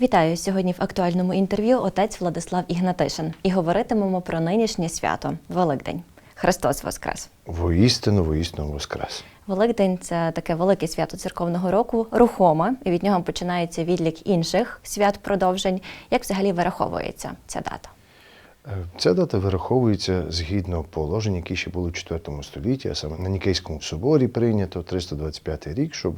Вітаю сьогодні в актуальному інтерв'ю отець Владислав Ігнатишин і говоритимемо про нинішнє свято Великдень. Христос Воскрес! Воістину, воістину воскрес. Великдень це таке велике свято церковного року, рухоме, і від нього починається відлік інших свят продовжень. Як взагалі вираховується ця дата? Е, Ця дата вираховується згідно положень, які ще були в IV столітті, а саме на Нікейському соборі прийнято 325 рік, щоб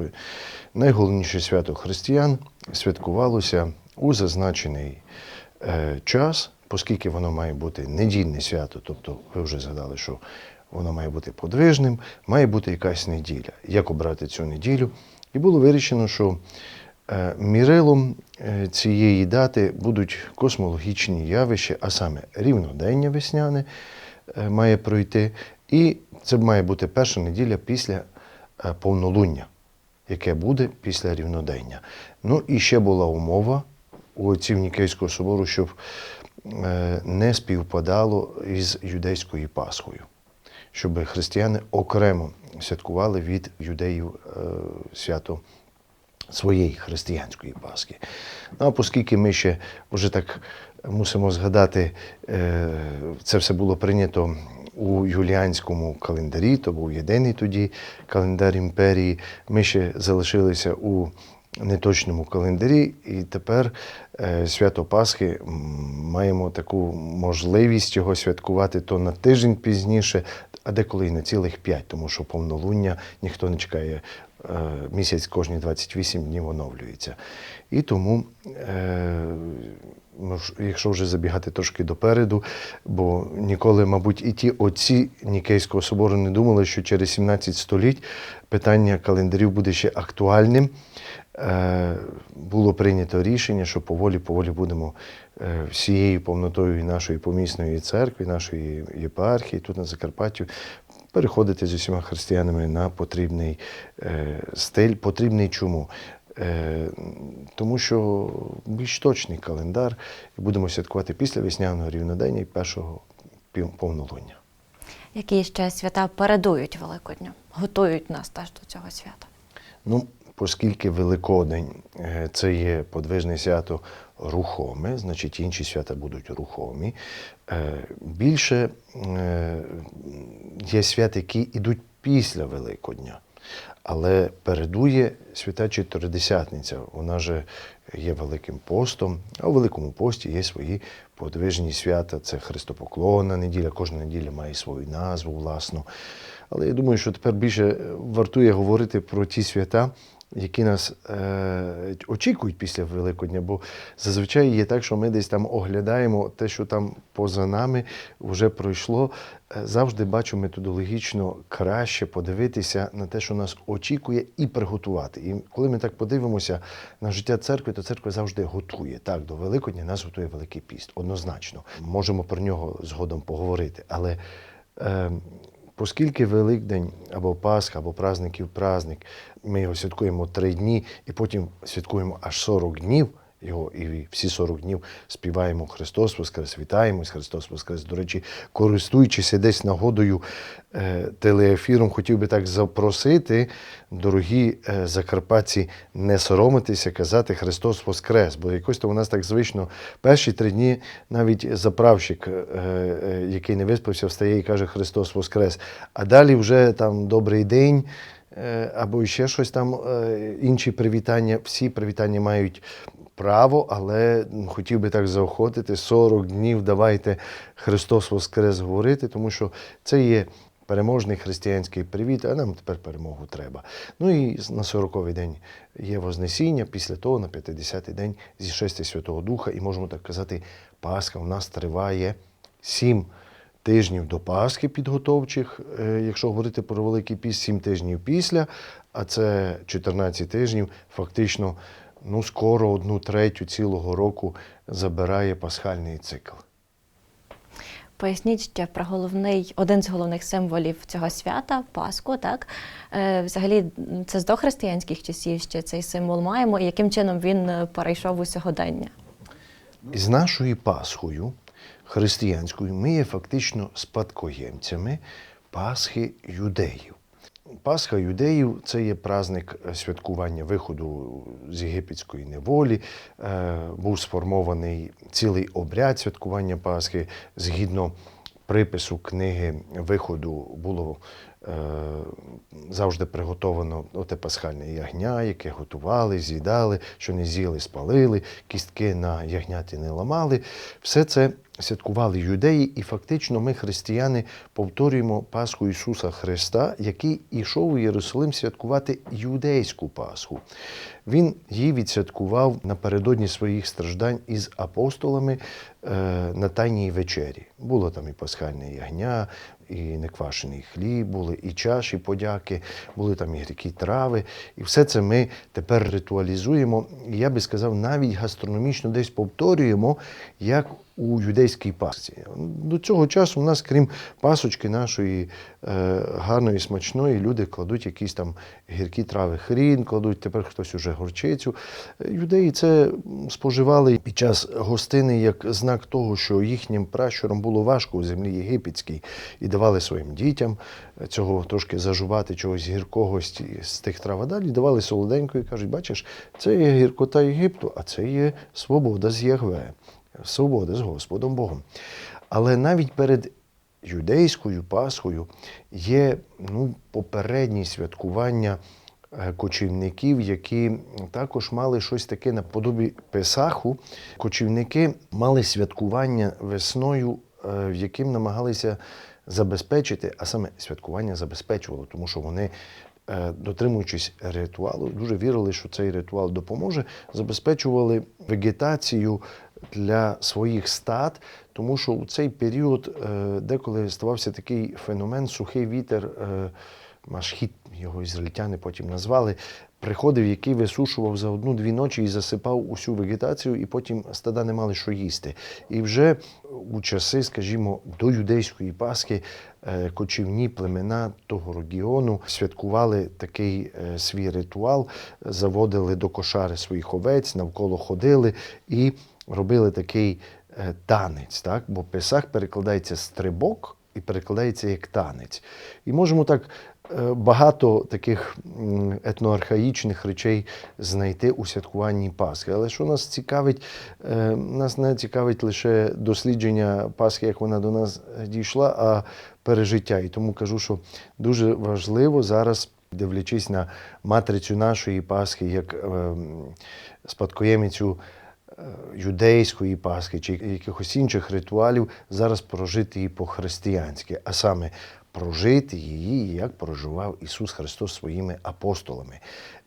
найголовніше свято християн святкувалося у зазначений е, час, оскільки воно має бути недільне свято, тобто ви вже згадали, що воно має бути подвижним, має бути якась неділя. Як обрати цю неділю? І було вирішено, що Мірилом е, цієї дати будуть космологічні явища, а саме рівнодення весняне е, має пройти, і це має бути перша неділя після е, повнолуння, яке буде після рівнодення. Ну і ще була умова у отців Нікейського собору, щоб е, не співпадало із юдейською Пасхою, щоб християни окремо святкували від юдеїв е, свято своєї християнської Пасхи. Ну, а оскільки ми ще вже так мусимо згадати, е, це все було прийнято у юліанському календарі, то був єдиний тоді календар імперії. Ми ще залишилися у неточному календарі, і тепер е, свято Пасхи маємо таку можливість його святкувати то на тиждень пізніше, а деколи і на цілих п'ять, тому що повнолуння ніхто не чекає. Е, Місяць кожні 28 днів оновлюється. І тому, е, якщо вже забігати трошки допереду, бо ніколи, мабуть, і ті отці Нікейського собору не думали, що через 17 століть питання календарів буде ще актуальним. Е, Було прийнято рішення, що поволі-поволі будемо всією повнотою і нашої помісної церкви, нашої єпархії тут на Закарпаттю переходити з усіма християнами на потрібний е, стиль. Потрібний чому? Е, тому що більш точний календар і будемо святкувати після весняного рівнодення і першого повнолуння. Які ще свята передують Великодню, готують нас теж до цього свята? Ну, оскільки Великодень е, це є подвижне свято рухоме, значить інші свята будуть рухомі. Е, Більше е, є свят, які йдуть після Великодня. Але передує свята Чотиридесятниця. Вона же є Великим постом, а у Великому пості є свої подвижні свята. Це Христопоклонна неділя, кожна неділя має свою назву власну. Але я думаю, що тепер більше вартує говорити про ті свята, які нас е, очікують після Великодня, бо зазвичай є так, що ми десь там оглядаємо те, що там поза нами вже пройшло. Е, Завжди бачу методологічно краще подивитися на те, що нас очікує, і приготувати. І коли ми так подивимося на життя церкви, то церква завжди готує. Так, до Великодня нас готує Великий піст. Однозначно. Можемо про нього згодом поговорити. Але е, Оскільки Великдень або Пасха, або праздників праздник, ми його святкуємо три дні і потім святкуємо аж 40 днів. Його і всі 40 днів співаємо Христос Воскрес, вітаємось, Христос Воскрес. До речі, користуючись десь нагодою е, телеефіром, хотів би так запросити, дорогі е, закарпатці, не соромитися, казати Христос Воскрес, бо якось то у нас так звично перші три дні навіть заправщик, е, який не виспався, встає і каже Христос Воскрес. А далі вже там добрий день. Е, Або ще щось там, е, інші привітання. Всі привітання мають право, але хотів би так заохотити 40 днів давайте Христос Воскрес говорити, тому що це є переможний християнський привіт, а нам тепер перемогу треба. Ну і на 40-й день є Вознесіння, після того на 50-й день зішестя Святого Духа, і можемо так казати, Пасха у нас триває 7 тижнів до Пасхи підготовчих, е, якщо говорити про Великий Піст, 7 тижнів після, а це 14 тижнів, фактично, ну, скоро одну третю цілого року забирає пасхальний цикл. Поясніть ще про головний, один з головних символів цього свята Пасху. Так е, взагалі це з дохристиянських часів ще цей символ маємо, і яким чином він е, перейшов у сьогодення. З нашою Пасхою християнською ми є фактично спадкоємцями Пасхи юдеїв. Пасха юдеїв це є праздник е, святкування виходу з єгипетської неволі. Е, Був сформований цілий обряд святкування Пасхи згідно припису книги виходу було е, завжди приготовано оте пасхальне ягня, яке готували, з'їдали, що не з'їли, спалили, кістки на ягняти не ламали. Все це святкували юдеї, і фактично ми, християни, повторюємо Пасху Ісуса Христа, який ішов у Єрусалим святкувати юдейську Пасху. Він її відсвяткував напередодні своїх страждань із апостолами е, на Тайній вечері. Було там і пасхальне ягня, і неквашений хліб, були і чаші подяки, були там і грікі трави. І все це ми тепер ритуалізуємо. І я би сказав, навіть гастрономічно десь повторюємо, як у юдейській пасці. До цього часу у нас, крім пасочки нашої е, гарної, смачної, люди кладуть якісь там гіркі трави хрін, кладуть тепер хтось уже горчицю. Юдеї це споживали під час гостини як знак того, що їхнім пращурам було важко у землі єгипетській, і давали своїм дітям цього трошки зажувати чогось гіркого з тих трав. Далі давали солоденько і кажуть, бачиш, це є гіркота Єгипту, а це є свобода з Ягве, свобода з Господом Богом. Але навіть перед юдейською Пасхою є ну, попередні святкування е, кочівників, які також мали щось таке наподобі Песаху. Кочівники мали святкування весною, е, в яким намагалися забезпечити, а саме святкування забезпечувало, тому що вони. е, Дотримуючись ритуалу, дуже вірили, що цей ритуал допоможе, забезпечували вегетацію для своїх стад, тому що у цей період е, деколи ставався такий феномен сухий вітер, е, машхіт, його ізраїльтяни потім назвали, приходив, який висушував за одну-дві ночі і засипав усю вегетацію, і потім стада не мали що їсти. І вже у часи, скажімо, до юдейської Пасхи е, кочівні племена того регіону святкували такий е, свій ритуал, заводили до кошари своїх овець, навколо ходили і робили такий е, танець, так? бо Песах перекладається стрибок і перекладається як танець. І можемо так е, багато таких етноархаїчних речей знайти у святкуванні Пасхи. Але що нас цікавить, е, нас не цікавить лише дослідження Пасхи, як вона до нас дійшла, а пережиття. І тому кажу, що дуже важливо зараз. Дивлячись на матрицю нашої Пасхи, як ем, спадкоємицю е, юдейської Пасхи чи якихось інших ритуалів, зараз прожити її по-християнськи, а саме прожити її, як проживав Ісус Христос своїми апостолами,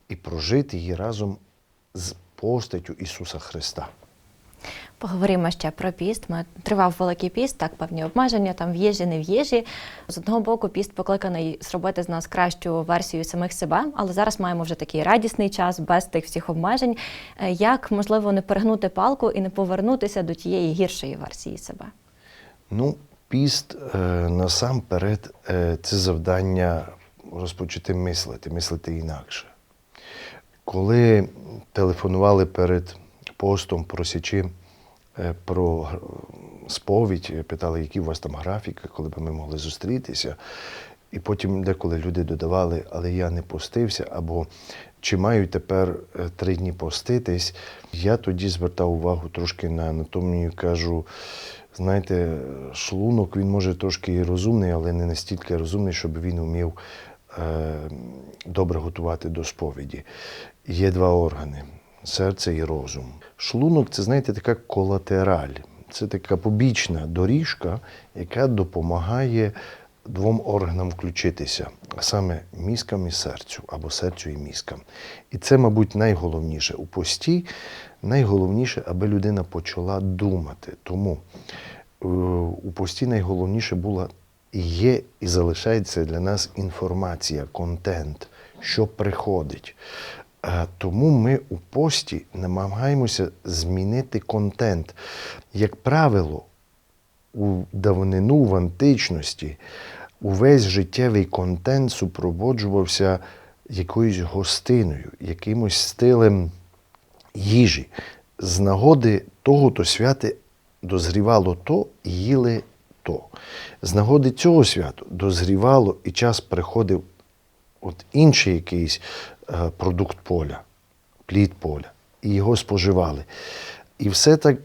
і прожити її разом з постаттю Ісуса Христа. Поговоримо ще про піст. Ми тривав великий піст, так певні обмеження там в їжі, не в їжі. З одного боку, піст покликаний зробити з нас кращу версію самих себе, але зараз маємо вже такий радісний час без тих всіх обмежень. Е, Як можливо не перегнути палку і не повернутися до тієї гіршої версії себе? Ну, піст е, насамперед е, це завдання розпочати мислити, мислити інакше. Коли телефонували перед постом, просячи е, про сповідь, питали, які у вас там графіки, коли б ми могли зустрітися. І потім деколи люди додавали, але я не постився, або чи маю тепер е, три дні поститись. Я тоді звертав увагу трошки на анатомію, кажу, знаєте, шлунок він може трошки і розумний, але не настільки розумний, щоб він вмів е, добре готувати до сповіді. Є два органи серце і розум. Шлунок це, знаєте, така колатераль. Це така побічна доріжка, яка допомагає двом органам включитися, а саме мізкам і серцю, або серцю і мізкам. І це, мабуть, найголовніше у пості. Найголовніше, аби людина почала думати. Тому е, у пості найголовніше була є, і залишається для нас інформація, контент, що приходить. Е, Тому ми у пості намагаємося змінити контент. Як правило, у давнину в античності увесь життєвий контент супроводжувався якоюсь гостиною, якимось стилем їжі. З нагоди того-то святи дозрівало то і їли то. З нагоди цього святу дозрівало і час приходив от інший якийсь продукт поля, плід поля, і його споживали. І все так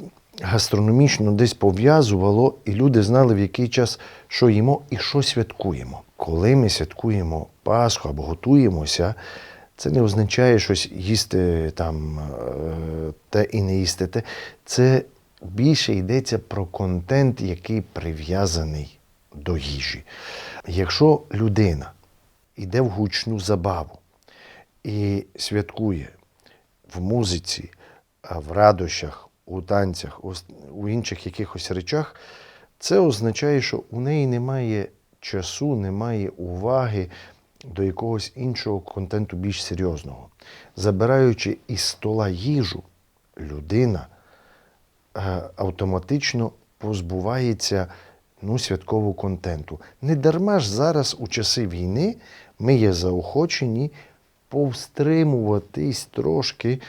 гастрономічно десь пов'язувало, і люди знали, в який час що їмо і що святкуємо. Коли ми святкуємо Пасху або готуємося, це не означає щось їсти там е, те і не їсти те. Це більше йдеться про контент, який прив'язаний до їжі. Якщо людина йде в гучну забаву і святкує в музиці, в радощах, у танцях, у, інших якихось речах, це означає, що у неї немає часу, немає уваги до якогось іншого контенту більш серйозного. Забираючи із стола їжу, людина е, автоматично позбувається ну, святкового контенту. Не дарма ж зараз у часи війни ми є заохочені повстримуватись трошки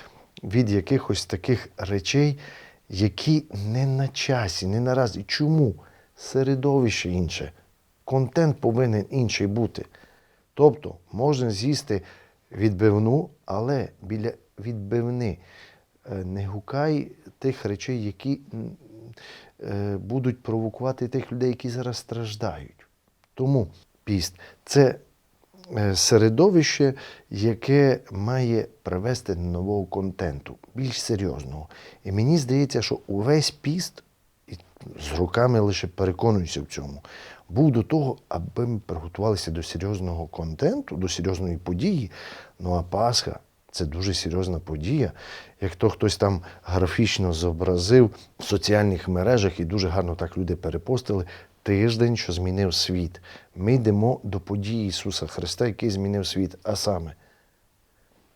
від якихось таких речей, які не на часі, не наразі. Чому? Середовище інше. Контент повинен інший бути. Тобто можна з'їсти відбивну, але біля відбивни е, не гукай тих речей, які е, будуть провокувати тих людей, які зараз страждають. Тому піст це середовище, яке має привести нового контенту, більш серйозного. І мені здається, що увесь піст, і з роками лише переконуюся в цьому, був до того, аби ми приготувалися до серйозного контенту, до серйозної події. Ну а Пасха це дуже серйозна подія. Як то хтось там графічно зобразив в соціальних мережах, і дуже гарно так люди перепостили. Тиждень, що змінив світ. Ми йдемо до події Ісуса Христа, який змінив світ. А саме,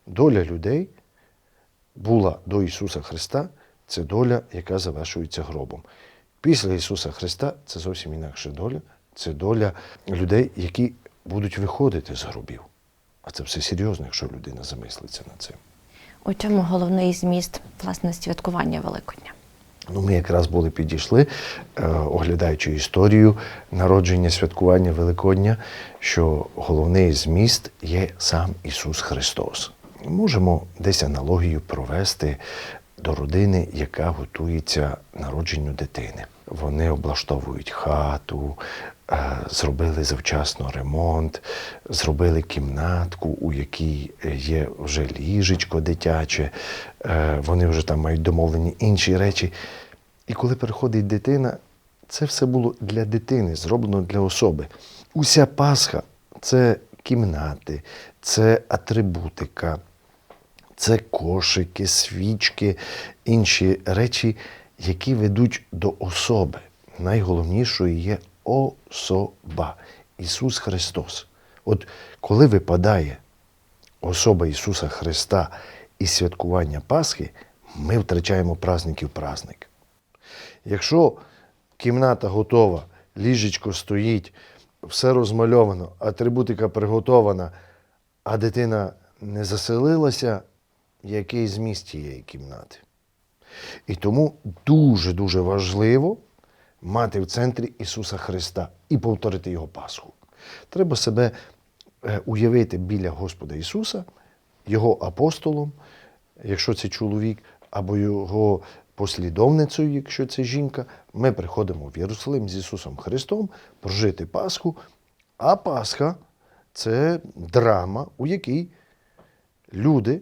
доля людей була до Ісуса Христа, це доля, яка завершується гробом. Після Ісуса Христа це зовсім інакша доля. Це доля людей, які будуть виходити з гробів. А це все серйозно, якщо людина замислиться над цим. У чому головний зміст власне святкування Великодня? Ну, ми якраз були підійшли, е, оглядаючи історію народження святкування Великодня, що головний зміст є сам Ісус Христос. Можемо десь аналогію провести до родини, яка готується народженню дитини. Вони облаштовують хату, зробили завчасно ремонт, зробили кімнатку, у якій є вже ліжечко дитяче, е, вони вже там мають домовлені інші речі. І коли приходить дитина, це все було для дитини, зроблено для особи. Уся Пасха це кімнати, це атрибутика, це кошики, свічки, інші речі, які ведуть до особи. Найголовнішою є особа Ісус Христос. От коли випадає особа Ісуса Христа і святкування Пасхи, ми втрачаємо праздників праздник. Якщо кімната готова, ліжечко стоїть, все розмальовано, атрибутика приготована, а дитина не заселилася, який зміст цієї кімнати. І тому дуже-дуже важливо мати в центрі Ісуса Христа і повторити Його Пасху. Треба себе е, уявити біля Господа Ісуса, Його апостолом, якщо це чоловік, або Його послідовницею, якщо це жінка. Ми приходимо в Єрусалим з Ісусом Христом прожити Пасху. А Пасха це драма, у якій люди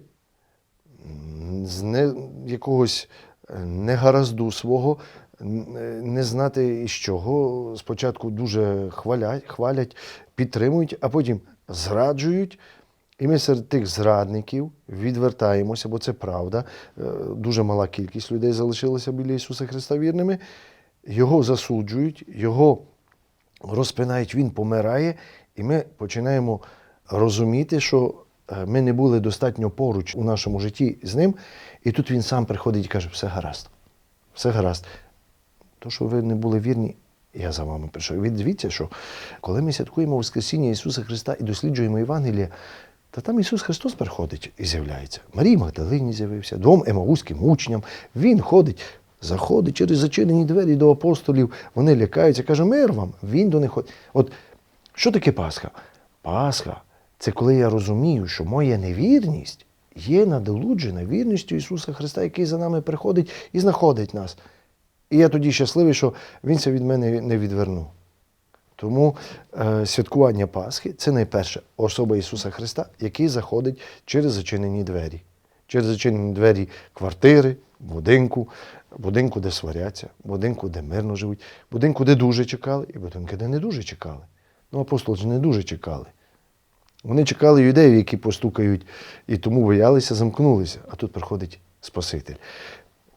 з не, якогось е, негаразду свого, не знати із чого. Спочатку дуже хвалять, хвалять, підтримують, а потім зраджують. І ми серед тих зрадників відвертаємося, бо це правда. Е, Дуже мала кількість людей залишилася біля Ісуса Христа вірними. Його засуджують, його розпинають, він помирає, і ми починаємо розуміти, що е, ми не були достатньо поруч у нашому житті з ним. І тут він сам приходить і каже: все гаразд, все гаразд. То, що ви не були вірні, я за вами прийшов. І Дивіться, що коли ми святкуємо Воскресіння Ісуса Христа і досліджуємо Євангелія, та там Ісус Христос приходить і з'являється. Марії Магдалині з'явився, двом емаузьким учням. Він ходить, заходить через зачинені двері до апостолів. Вони лякаються, каже, мир вам. Він до них ходить. От що таке Пасха? Пасха Це коли я розумію, що моя невірність є надолуджена вірністю Ісуса Христа, який за нами приходить і знаходить нас. І я тоді щасливий, що Він це від мене не відвернув. Тому е, святкування Пасхи це найперше особа Ісуса Христа, який заходить через зачинені двері. Через зачинені двері квартири, будинку, будинку, де сваряться, будинку, де мирно живуть, будинку, де дуже чекали, і будинку, де не дуже чекали. Ну, апостоли ж не дуже чекали. Вони чекали юдеїв, які постукають, і тому боялися, замкнулися. А тут приходить Спаситель.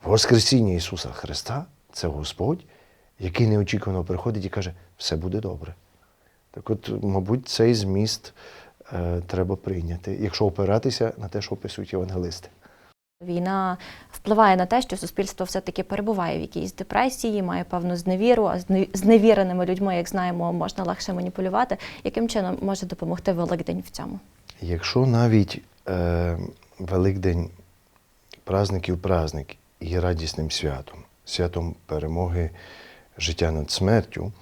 Воскресіння Ісуса Христа це Господь, який неочікувано приходить і каже, все буде добре. Так от, мабуть, цей зміст е, треба прийняти, якщо опиратися на те, що описують євангелисти. Війна впливає на те, що суспільство все-таки перебуває в якійсь депресії, має певну зневіру, а з не- зневіреними людьми, як знаємо, можна легше маніпулювати. Яким чином може допомогти Великдень в цьому? Якщо навіть е, Великдень праздників праздник є радісним святом, святом перемоги життя над смертю,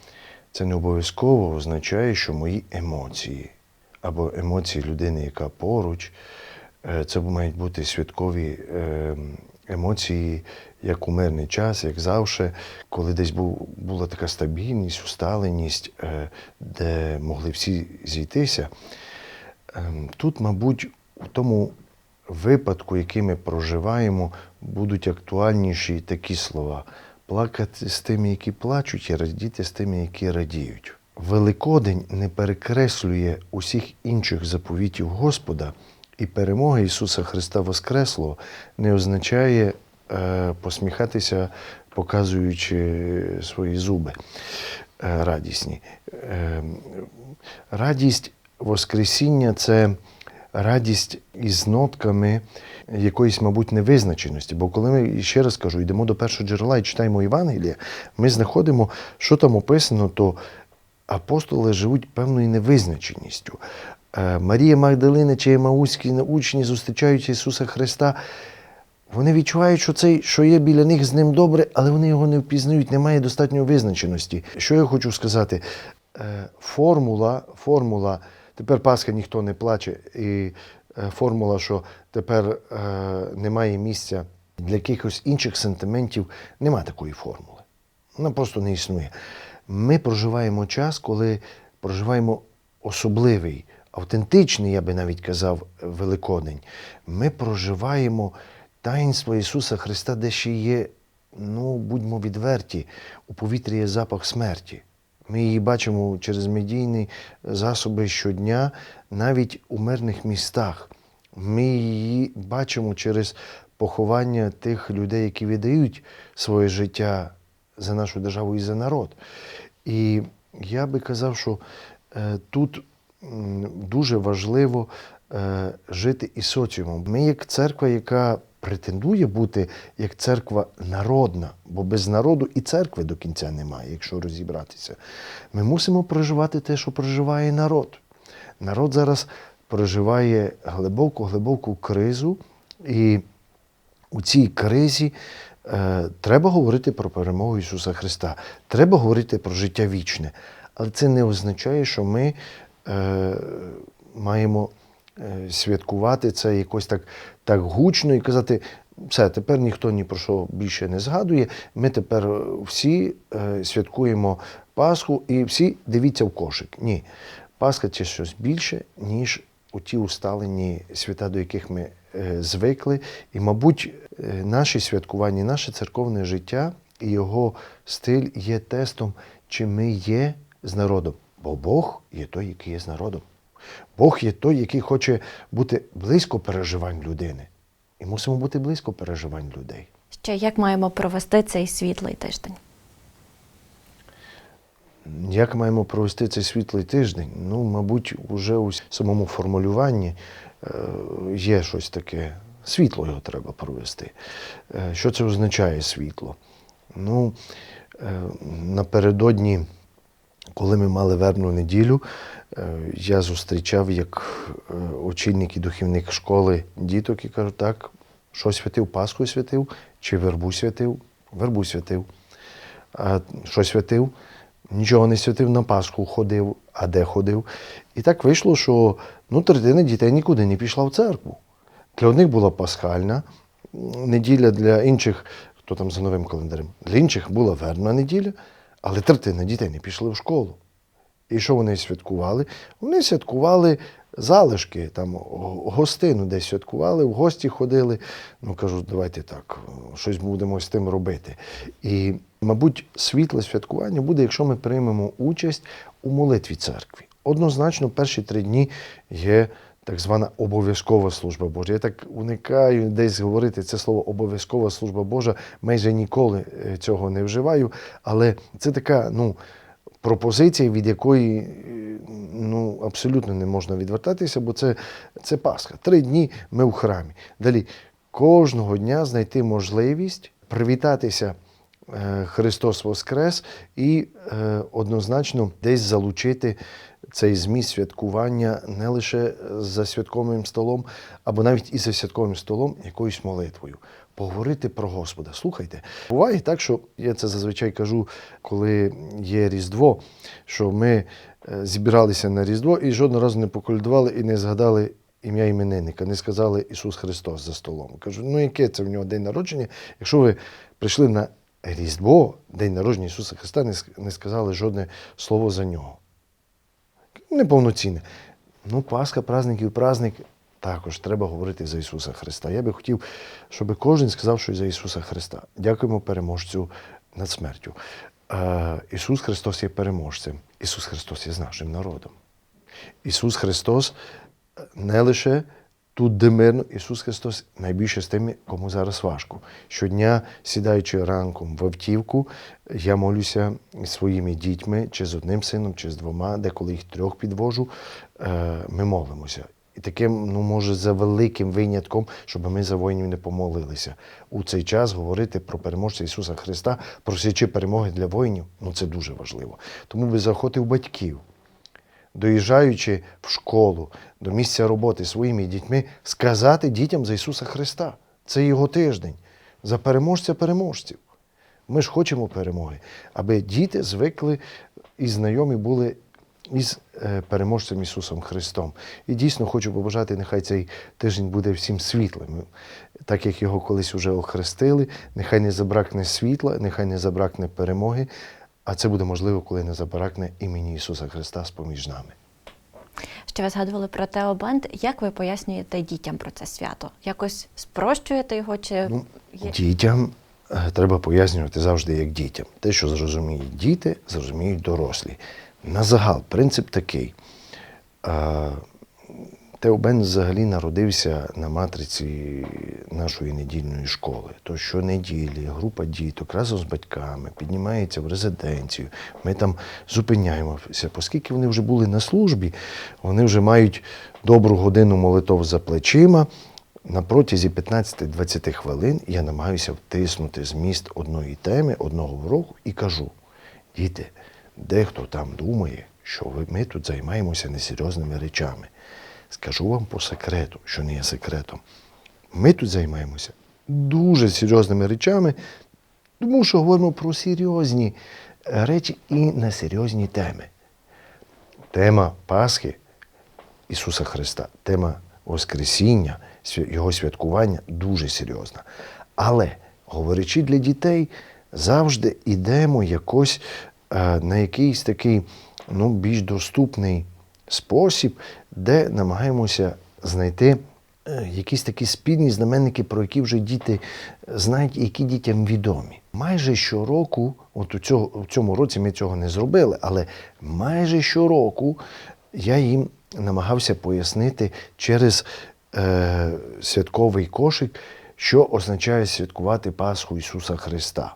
це не обов'язково означає, що мої емоції або емоції людини, яка поруч, е, це мають бути святкові е, емоції, як у мирний час, як завжди, коли десь був, була така стабільність, усталеність, е, де могли всі зійтися. Ем, Тут, мабуть, у тому випадку, який ми проживаємо, будуть актуальніші такі слова: плакати з тими, які плачуть, і радіти з тими, які радіють. Великодень не перекреслює усіх інших заповітів Господа, і перемога Ісуса Христа Воскреслого не означає е, посміхатися, показуючи свої зуби е, радісні. Е, радість Воскресіння це радість із нотками якоїсь, мабуть, невизначеності. Бо коли ми, ще раз кажу, йдемо до першого джерела і читаємо Євангелія, ми знаходимо, що там описано, то апостоли живуть певною невизначеністю. Е, Марія Магдалина чи Емаузькі учні зустрічають Ісуса Христа. Вони відчувають, що цей, що є біля них з ним добре, але вони його не впізнають, немає достатньої визначеності. Що я хочу сказати? Е, Формула, формула, тепер Пасха ніхто не плаче, і е, формула, що тепер е, немає місця для якихось інших сентиментів, нема такої формули. Вона просто не існує. Ми проживаємо час, коли проживаємо особливий, автентичний, я би навіть казав, Великодень. Ми проживаємо таїнство Ісуса Христа, де ще є, ну, будьмо відверті, у повітрі є запах смерті. Ми її бачимо через медійні засоби щодня, навіть у мирних містах. Ми її бачимо через поховання тих людей, які віддають своє життя за нашу державу і за народ. І я би казав, що е, тут дуже важливо е, жити із соціумом. Ми, як церква, яка претендує бути як церква народна, бо без народу і церкви до кінця немає, якщо розібратися. Ми мусимо проживати те, що проживає народ. Народ зараз проживає глибоку, глибоку кризу, і у цій кризі е, треба говорити про перемогу Ісуса Христа, треба говорити про життя вічне. Але це не означає, що ми е, маємо святкувати це якось так, так гучно і казати, все, тепер ніхто ні про що більше не згадує. Ми тепер е, всі е, святкуємо Пасху і всі дивіться в кошик. Ні. Пасха це щось більше, ніж у ті усталені свята, до яких ми е, звикли. І, мабуть, е, наші святкування, наше церковне життя і його стиль є тестом, чи ми є з народом. Бо Бог є той, який є з народом. Бог є той, який хоче бути близько переживань людини. І мусимо бути близько переживань людей. Ще як маємо провести цей світлий тиждень? Як маємо провести цей світлий тиждень? Ну, мабуть, уже у самому формулюванні е, є щось таке. Світло його треба провести. Е, Що це означає світло? Ну, е, напередодні, коли ми мали вербну неділю, я зустрічав як е, очільник і духівник школи діток і кажу, так, що святив, Пасху святив, чи вербу святив? Вербу святив. А що святив? нічого не святив на Пасху, ходив, а де ходив. І так вийшло, що ну, третина дітей нікуди не пішла в церкву. Для одних була пасхальна неділя, для інших, хто там за новим календарем, для інших була вербна неділя, але третина дітей не пішли в школу. І що вони святкували? Вони святкували залишки, там гостину десь святкували, в гості ходили. Ну кажу, давайте так, щось будемо з тим робити. І, мабуть, світле святкування буде, якщо ми приймемо участь у молитві церкві. Однозначно, перші три дні є так звана обов'язкова служба Божа. Я так уникаю десь говорити це слово обов'язкова служба Божа. Майже ніколи е, цього не вживаю, але це така, ну пропозиція, від якої е, ну, абсолютно не можна відвертатися, бо це, це Пасха. Три дні ми в храмі. Далі кожного дня знайти можливість привітатися. е, Христос Воскрес і е, однозначно десь залучити цей зміст святкування не лише за святковим столом, або навіть і за святковим столом якоюсь молитвою. Поговорити про Господа. Слухайте, буває так, що я це зазвичай кажу, коли є Різдво, що ми е, зібралися на Різдво і жодного разу не поколядували і не згадали ім'я іменинника, не сказали Ісус Христос за столом. Кажу, ну яке це в нього день народження, якщо ви прийшли на Різдво, день народження Ісуса Христа, не сказали жодне слово за нього неповноцінне. Ну, Пасха, праздник і праздник. Також треба говорити за Ісуса Христа. Я би хотів, щоб кожен сказав щось за Ісуса Христа. Дякуємо переможцю над смертю. Е, Ісус Христос є переможцем. Ісус Христос є з нашим народом. Ісус Христос е, не лише тут, де мирно, Ісус Христос найбільше з тими, кому зараз важко. Щодня, сідаючи ранком в автівку, я молюся своїми дітьми, чи з одним сином, чи з двома, деколи їх трьох підвожу, е, ми молимося. І таким, ну, може, за великим винятком, щоб ми за воїнів не помолилися. У цей час говорити про переможця Ісуса Христа, просячи перемоги для воїнів, ну це дуже важливо. Тому би заохотив батьків, доїжджаючи в школу, до місця роботи своїми дітьми, сказати дітям за Ісуса Христа. Це його тиждень. За переможця переможців. Ми ж хочемо перемоги, аби діти звикли і знайомі були із е, переможцем Ісусом Христом. І дійсно хочу побажати, нехай цей тиждень буде всім світлим, так як його колись вже охрестили. Нехай не забракне світла, нехай не забракне перемоги. А це буде можливо, коли не забракне імені Ісуса Христа споміж нами. Ще ви згадували про Теобенд. Як ви пояснюєте дітям про це свято? Якось спрощуєте його чи Ну, є- Дітям е, треба пояснювати завжди як дітям. Те, що зрозуміють діти, зрозуміють дорослі. На загал, принцип такий. Теобен взагалі народився на матриці нашої недільної школи. То щонеділі група діток разом з батьками піднімається в резиденцію. Ми там зупиняємося, оскільки вони вже були на службі, вони вже мають добру годину молитов за плечима. На протязі 15-20 хвилин я намагаюся втиснути зміст одної теми, одного уроку і кажу: діти, дехто там думає, що ми тут займаємося несерйозними речами. Скажу вам по секрету, що не є секретом. Ми тут займаємося дуже серйозними речами, тому що говоримо про серйозні речі і на серйозні теми. Тема Пасхи Ісуса Христа, тема Воскресіння, Його святкування дуже серйозна. Але, говорячи для дітей, завжди йдемо якось е, на якийсь такий ну, більш доступний спосіб, де намагаємося знайти е, якісь такі спільні знаменники, про які вже діти знають, і які дітям відомі. Майже щороку, от у цього, у цьому році ми цього не зробили, але майже щороку я їм намагався пояснити через е, святковий кошик, що означає святкувати Пасху Ісуса Христа.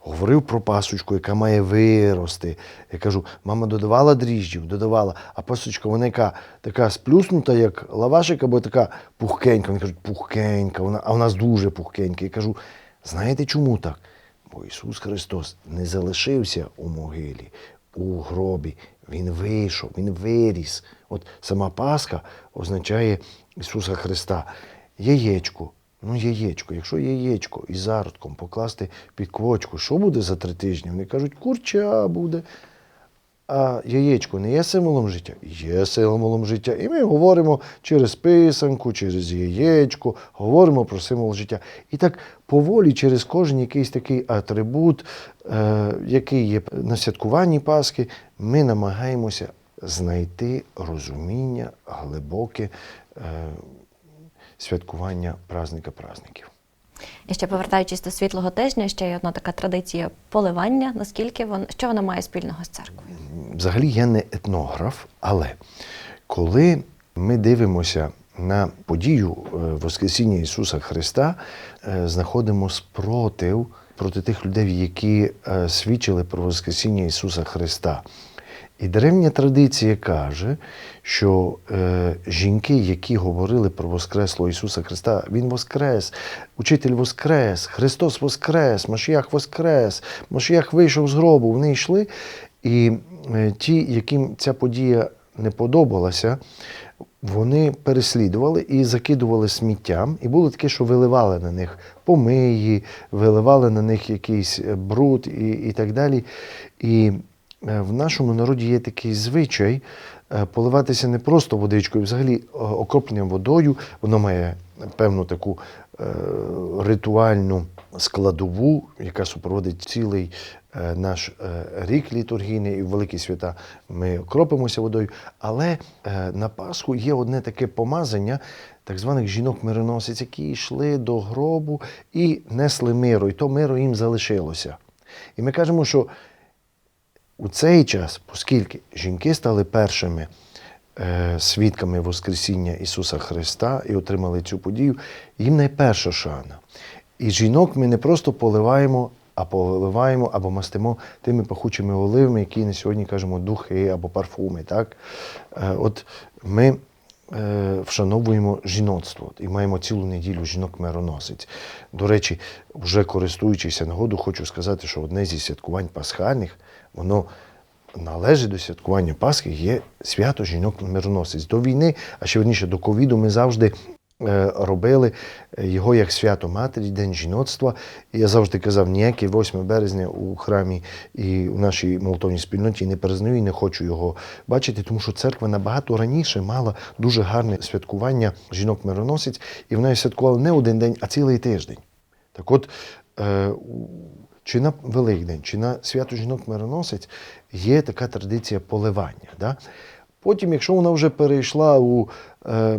Говорив про пасочку, яка має вирости. Я кажу, мама додавала дріжджів, додавала, а пасочка вона яка така сплюснута, як лавашик, або така пухкенька. Вони кажуть, пухкенька, вона, а нас дуже пухкенька. Я кажу, знаєте чому так? Бо Ісус Христос не залишився у могилі, у гробі. Він вийшов, Він виріс. От сама Пасха означає Ісуса Христа. Яєчко. Ну, яєчко. Якщо яєчко із зародком покласти під квочку, що буде за три тижні? Вони кажуть, курча буде. А яєчко не є символом життя? Є символом життя. І ми говоримо через писанку, через яєчко, говоримо про символ життя. І так поволі через кожен якийсь такий атрибут, е, який є на святкуванні Пасхи, ми намагаємося знайти розуміння глибоке е, святкування праздника праздників. І ще повертаючись до світлого тижня, ще є одна така традиція поливання. Наскільки вон, що вона має спільного з церквою? Взагалі я не етнограф, але коли ми дивимося на подію е, Воскресіння Ісуса Христа, е, знаходимо спротив проти тих людей, які е, свідчили про Воскресіння Ісуса Христа. І древня традиція каже, що е, жінки, які говорили про Воскреслого Ісуса Христа, Він Воскрес, Учитель Воскрес, Христос Воскрес, Машіях Воскрес, Машіях вийшов з гробу, вони йшли. І е, ті, яким ця подія не подобалася, вони переслідували і закидували сміттям. І було таке, що виливали на них помиї, виливали на них якийсь е, бруд і, і так далі. І в нашому народі є такий звичай е, поливатися не просто водичкою, взагалі е, окропленням водою. Воно має певну таку е, ритуальну складову, яка супроводить цілий е, наш е, рік літургійний і в великі свята ми окропимося водою. Але е, на Пасху є одне таке помазання так званих жінок-мироносиць, які йшли до гробу і несли миру, і то миру їм залишилося. І ми кажемо, що у цей час, оскільки жінки стали першими е, свідками Воскресіння Ісуса Христа і отримали цю подію, їм найперша шана. І жінок ми не просто поливаємо, а поливаємо або мастимо тими пахучими оливами, які на сьогодні кажемо духи або парфуми. Так? Е, от ми е, вшановуємо жіноцтво і маємо цілу неділю жінок-мироносиць. До речі, вже користуючись нагоду, хочу сказати, що одне зі святкувань пасхальних, воно належить до святкування Пасхи, є свято жінок-мироносиць. До війни, а ще верніше до ковіду, ми завжди е, робили його як свято Матері, День жіноцтва. І я завжди казав, ніяке 8 березня у храмі і у нашій молитовній спільноті не перезнаю і не хочу його бачити, тому що церква набагато раніше мала дуже гарне святкування жінок-мироносиць, і вона святкувала не один день, а цілий тиждень. Так от, е, чи на Великдень, чи на свято жінок-мироносець є така традиція поливання. Да? Потім, якщо вона вже перейшла у е, е,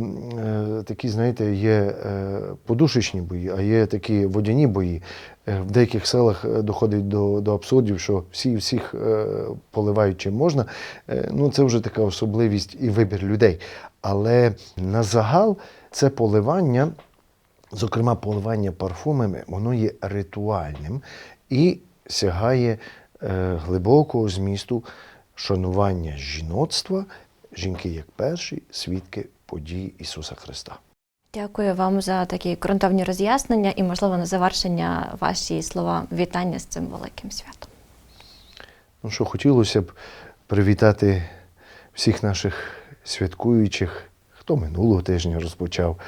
такі, знаєте, є е, подушечні бої, а є такі водяні бої, е, в деяких селах е, доходить до, до абсурдів, що всі всіх е, поливають чим можна. Е, ну, це вже така особливість і вибір людей. Але на загал це поливання зокрема, поливання парфумами, воно є ритуальним і сягає е, глибокого змісту шанування жіноцтва, жінки як перші свідки подій Ісуса Христа. Дякую вам за такі ґрунтовні роз'яснення і, можливо, на завершення ваші слова вітання з цим великим святом. Ну що хотілося б привітати всіх наших святкуючих, хто минулого тижня розпочав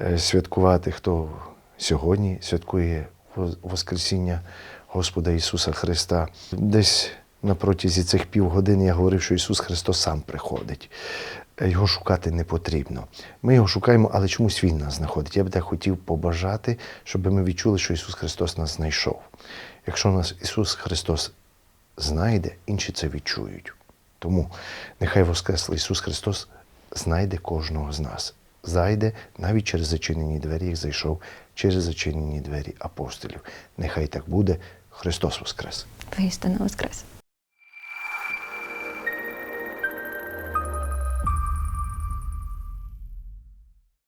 е, святкувати, хто сьогодні святкує Воскресіння Господа Ісуса Христа. Десь на протязі цих півгодини я говорив, що Ісус Христос сам приходить. Е, Його шукати не потрібно. Ми його шукаємо, але чомусь Він нас знаходить. Я б так хотів побажати, щоб ми відчули, що Ісус Христос нас знайшов. Якщо нас Ісус Христос знайде, інші це відчують. Тому нехай Воскреслий Ісус Христос знайде кожного з нас. Зайде навіть через зачинені двері, як зайшов через зачинені двері апостолів. Нехай так буде. Христос Воскрес! Воістину Воскрес!